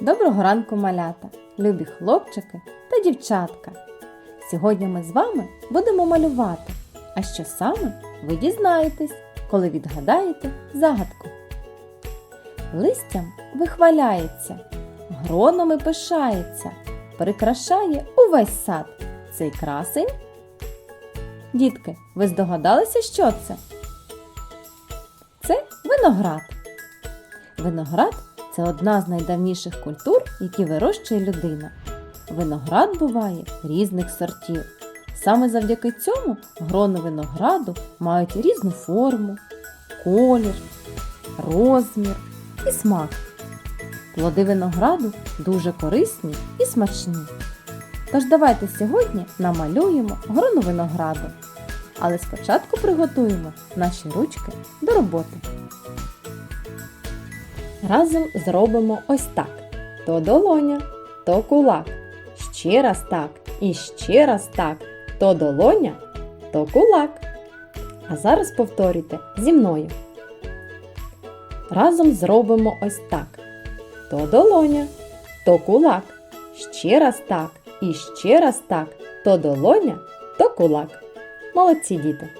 Доброго ранку, малята, любі хлопчики та дівчатка. Сьогодні ми з вами будемо малювати. А що саме ви дізнаєтесь, коли відгадаєте загадку. Листям вихваляється, гронами пишається, прикрашає увесь сад. Цей красень. Дітки, ви здогадалися, що це? Це виноград. Виноград це одна з найдавніших культур, які вирощує людина. Виноград буває різних сортів. Саме завдяки цьому грони винограду мають різну форму, колір, розмір і смак. Плоди винограду дуже корисні і смачні. Тож давайте сьогодні намалюємо грону винограду. Але спочатку приготуємо наші ручки до роботи. Разом зробимо ось так: то долоня, то кулак. Ще раз так і ще раз так. То долоня, то кулак. А зараз повторюйте зі мною. Разом зробимо ось так: то долоня, то кулак. Ще раз так і ще раз так. То долоня, то кулак. Молодці діти!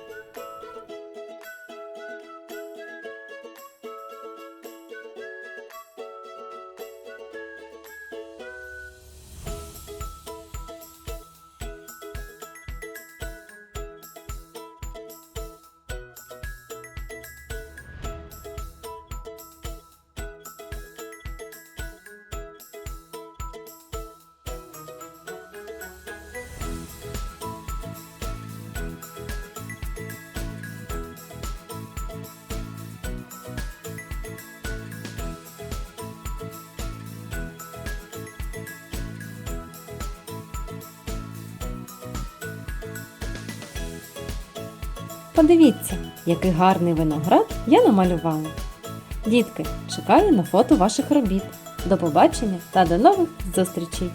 Подивіться, який гарний виноград я намалювала. Дітки, чекаю на фото ваших робіт. До побачення та до нових зустрічей!